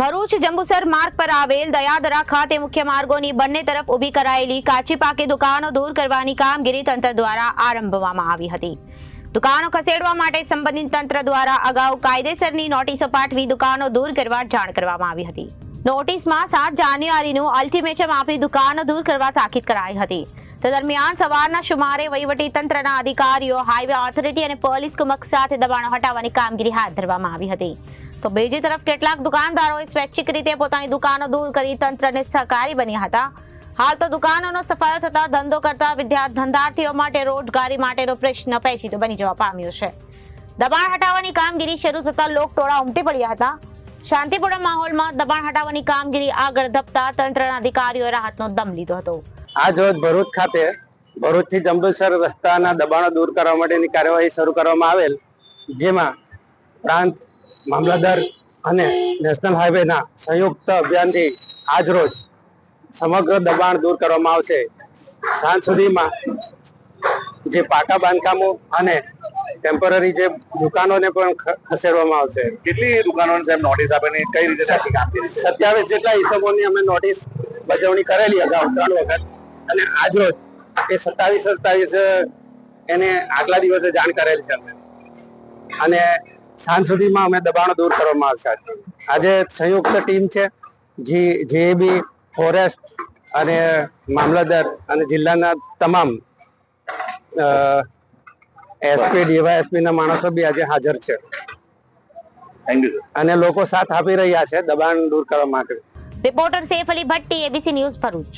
ભરૂચ જંબુસર માર્ગ પર આવેલ દયાદરા ખાતે મુખ્ય માર્ગોની બંને તરફ ઊભી કરાયેલી કાચી પાકી દુકાનો દૂર કરવાની કામગીરી તંત્ર દ્વારા આરંભવામાં આવી હતી. દુકાનો ખસેડવા માટે સંબંધિત તંત્ર દ્વારા અગાઉ કાયદેસરની નોટિસો પાઠવી દુકાનો દૂર કરવા જાણ કરવામાં આવી હતી. નોટિસમાં સાત જાન્યુઆરીનું અલ્ટિમેટમ આપી દુકાનો દૂર કરવા તાકીદ કરાઈ હતી. તે દરમિયાન સવારના સુમારે વહીવટી તંત્રના અધિકારીઓ હાઈવે ઓથોરિટી અને પોલીસ કુમક સાથે દબાણો હટાવવાની કામગીરી હાથ ધરવામાં આવી હતી. તો બીજી તરફ કેટલાક દુકાનદારોએ સ્વૈચ્છિક રીતે પોતાની દુકાનો દૂર કરી તંત્રને સહકારી બન્યા હતા. હાલ તો દુકાનોનો સફાયો થતા ધંધો કરતા વિદ્યાર્થી ધંધાર્થીઓ માટે રોજગારી માટેનો પ્રશ્ન પેચીતો બની જવા પામ્યો છે. દબાણ હટાવવાની કામગીરી શરૂ થતા લોકટોળા ઉમટી પડ્યા હતા. શાંતિપૂર્ણ માહોલમાં દબાણ હટાવવાની કામગીરી આગળ ધપતા તંત્રના અધિકારીઓએ રાહતનો દમ લીધો હતો. આજ રોજ ભરૂચ ખાતે. ભરૂચથી જંબુસર રસ્તાના દબાણો દૂર કરવા માટેની કાર્યવાહી શરૂ કરવામાં આવેલ જેમાં પ્રાંત મામલતદાર અને નેશનલ હાઈવેના સંયુક્ત અભિયાનથી આજ રોજ સમગ્ર દબાણ દૂર કરવામાં આવશે. સાંજ સુધીમાં જે પાકા બાંધકામો અને ટેમ્પરરી જે દુકાનોને પણ ખસેડવામાં આવશે. કેટલી દુકાનોને સાહેબ નોટિસ આપેલી કઈ રીતે? સત્યાવીસ જેટલા હિસાબોની અમે નોટિસ બજવણી કરેલી અગાઉ ત્રણ વખત. અને આજ રોજ એ સત્તાવીસ સત્તાવીસ એને આગલા દિવસે જાણ કરેલ છે અમે. અને સાંજ સુધીમાં અમે દબાણો દૂર કરવામાં આવશે આજે. સંયુક્ત ટીમ છે જી જેબી ફોરેસ્ટ અને મામલતદાર અને જિલ્લાના તમામ એસપી ડીવાયએસપી ના માણસો બી આજે હાજર છે. અને લોકો સાથ આપી રહ્યા છે દબાણ દૂર કરવા માટે. Reporter Saif Ali Bhatti ABC news Bharuch.